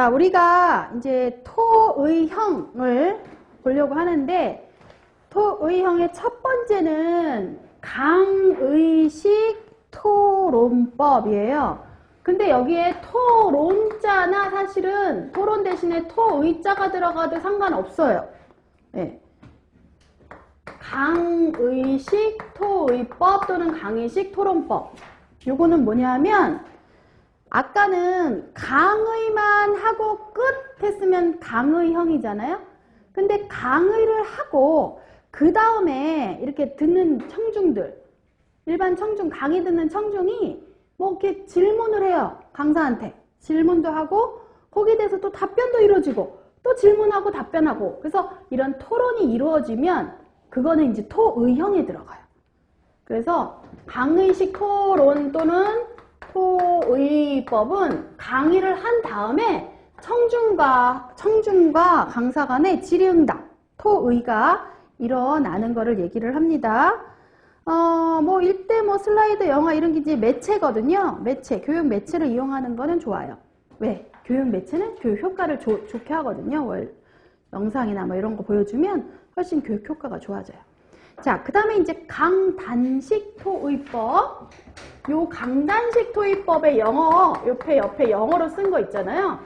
자, 우리가 이제 토의형을 보려고 하는데 토의형의 첫 번째는 강의식 토론법이에요. 근데 여기에 토론자나 사실은 토론 대신에 토의자가 들어가도 상관없어요. 네. 강의식 토의법 또는 강의식 토론법. 요거는 뭐냐면 아까는 강의만 하고 끝 했으면 강의형이잖아요. 근데 강의를 하고 그 다음에 이렇게 듣는 청중들 일반 청중 강의 듣는 청중이 뭐 이렇게 질문을 해요. 강사한테 질문도 하고 거기에 대해서 또 답변도 이루어지고 또 질문하고 답변하고 그래서 이런 토론이 이루어지면 그거는 이제 토의형에 들어가요. 그래서 강의식 토론 또는 토의법은 강의를 한 다음에 청중과 청중과 강사 간의 질의응답, 토의가 일어나는 것을 얘기를 합니다. 어, 뭐 일대 뭐 슬라이드, 영화 이런 게 이제 매체거든요. 매체, 교육 매체를 이용하는 거는 좋아요. 왜? 교육 매체는 교육 효과를 조, 좋게 하거든요. 월, 영상이나 뭐 이런 거 보여주면 훨씬 교육 효과가 좋아져요. 자, 그 다음에 이제 강단식 토의법. 요 강단식 토의법의 영어, 옆에 옆에 영어로 쓴 거 있잖아요.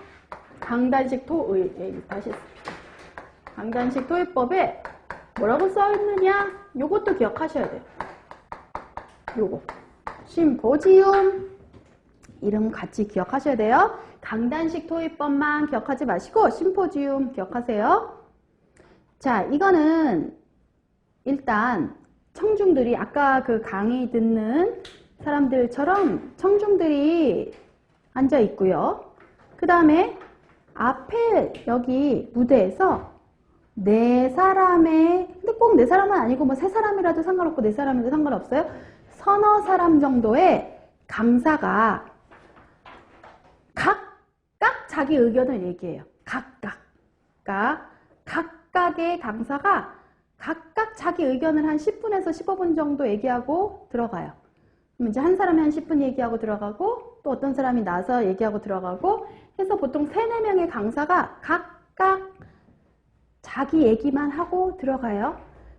강단식 토의, 예, 다시. 강단식 토의법에 뭐라고 써 있느냐? 요것도 기억하셔야 돼요. 요거. 심포지움. 이름 같이 기억하셔야 돼요. 강단식 토의법만 기억하지 마시고 심포지움 기억하세요. 자, 이거는 일단 청중들이 아까 그 강의 듣는 사람들처럼 청중들이 앉아 있고요. 그 다음에 앞에 여기 무대에서 네 사람의 근데 꼭 네 사람은 아니고 뭐 세 사람이라도 상관없고 네 사람이라도 상관없어요. 서너 사람 정도의 강사가 각각 자기 의견을 얘기해요. 각각. 그러니까 각각의 강사가 각각 자기 의견을 한 10분에서 15분 정도 얘기하고 들어가요. 그럼 이제 한 사람이 한 10분 얘기하고 들어가고 또 어떤 사람이 나서 얘기하고 들어가고 해서 보통 3, 4명의 강사가 각각 자기 얘기만 하고 들어가요.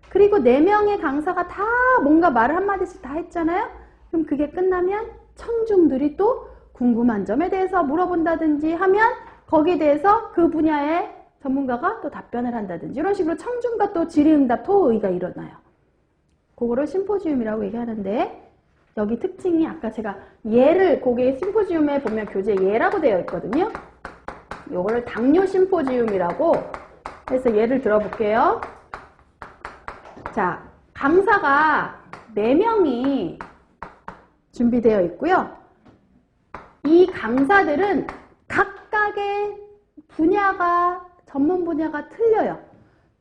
그리고 4명의 강사가 다 뭔가 말을 한마디씩 다 했잖아요. 그럼 그게 끝나면 청중들이 또 궁금한 점에 대해서 물어본다든지 하면 거기에 대해서 그 분야의 전문가가 또 답변을 한다든지 이런 식으로 청중과 또 질의응답 토의가 일어나요. 그거를 심포지움이라고 얘기하는데 여기 특징이 아까 제가 예를 거기에 심포지움에 보면 교재 예라고 되어 있거든요. 이거를 당뇨 심포지움이라고 해서 예를 들어볼게요. 자, 강사가 4명이 준비되어 있고요. 이 강사들은 각각의 분야가 전문 분야가 틀려요.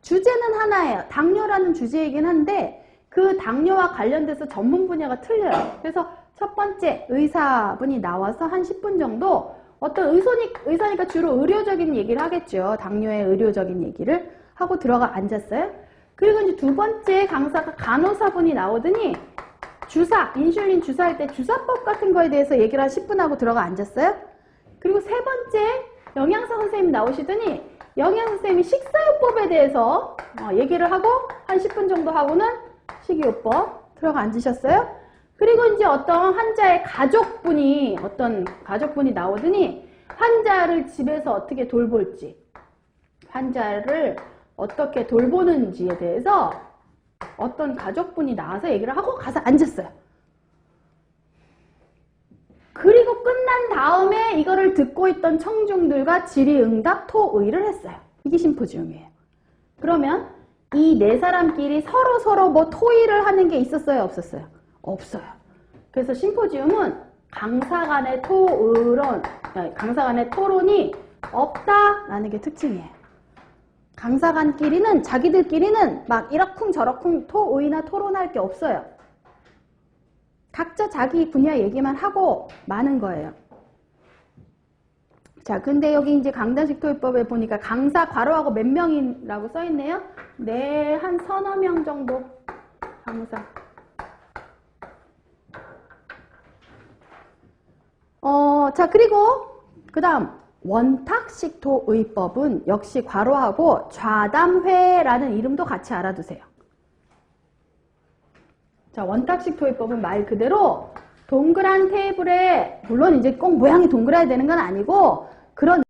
주제는 하나예요. 당뇨라는 주제이긴 한데 그 당뇨와 관련돼서 전문 분야가 틀려요. 그래서 첫 번째 의사분이 나와서 한 10분 정도 어떤 의소니, 의사니까 주로 의료적인 얘기를 하겠죠. 당뇨의 의료적인 얘기를 하고 들어가 앉았어요. 그리고 이제 두 번째 강사가 간호사분이 나오더니 주사, 인슐린 주사할 때 주사법 같은 거에 대해서 얘기를 한 10분 하고 들어가 앉았어요. 그리고 세 번째 영양사 선생님 나오시더니 영양사 선생님이 식사요법에 대해서 어, 얘기를 하고 한 10분 정도 하고는 식이요법 들어가 앉으셨어요. 그리고 이제 어떤 환자의 가족분이 어떤 가족분이 나오더니 환자를 집에서 어떻게 돌볼지 환자를 어떻게 돌보는지에 대해서 어떤 가족분이 나와서 얘기를 하고 가서 앉았어요. 그리고 끝난 다음에 이거를 듣고 있던 청중들과 질의응답 토의를 했어요. 이게 심포지움이에요. 그러면 이 네 사람끼리 서로 서로 뭐 토의를 하는 게 있었어요? 없었어요? 없어요. 그래서 심포지움은 강사 간의 토의론, 강사 간의 토론이 없다라는 게 특징이에요. 강사 간끼리는 자기들끼리는 막 이러쿵 저러쿵 토의나 토론할 게 없어요. 각자 자기 분야 얘기만 하고 마는 거예요. 자, 근데 여기 이제 강단식 토의법에 보니까 강사 괄호하고 몇 명이라고 써 있네요. 네, 한 서너 명 정도 강사. 어, 자, 그리고 그 다음 원탁식 토 의법은 역시 괄호하고 좌담회라는 이름도 같이 알아두세요. 자, 원탁식 토 의법은 말 그대로 동그란 테이블에 물론 이제 꼭 모양이 동그라야 되는 건 아니고 그런